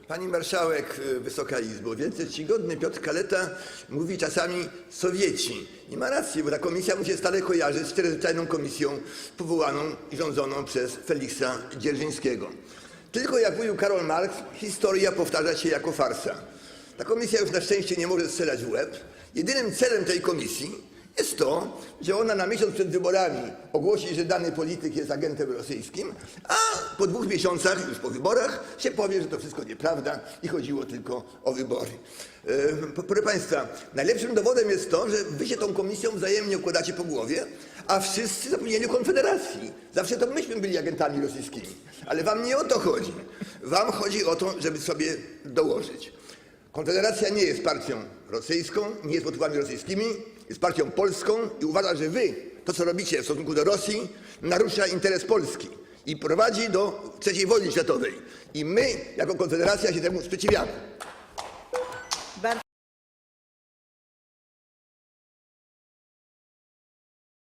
Pani marszałek, y, Wysoka Izbo, wielce czcigodny Piotr Kaleta mówi czasami Sowieci. I ma rację, bo ta komisja mu się stale kojarzy z czterozwyczajną komisją powołaną i rządzoną przez Feliksa Dzierżyńskiego. Tylko jak mówił Karol Marx, historia powtarza się jako farsa. Ta komisja już na szczęście nie może strzelać w łeb. Jedynym celem tej komisji jest to, że ona na miesiąc przed wyborami ogłosi, że dany polityk jest agentem rosyjskim, a po dwóch miesiącach, już po wyborach, się powie, że to wszystko nieprawda i chodziło tylko o wybory. E, Proszę Państwa, najlepszym dowodem jest to, że Wy się tą komisją wzajemnie układacie po głowie, a wszyscy zapomnieli o Konfederacji. Zawsze to myśmy byli agentami rosyjskimi. Ale Wam nie o to chodzi. Wam chodzi o to, żeby sobie dołożyć. Konfederacja nie jest partią rosyjską, nie jest motywami rosyjskimi, jest partią polską i uważa, że wy to, co robicie w stosunku do Rosji, narusza interes Polski i prowadzi do III wojny światowej. I my, jako Konfederacja, się temu sprzeciwiamy.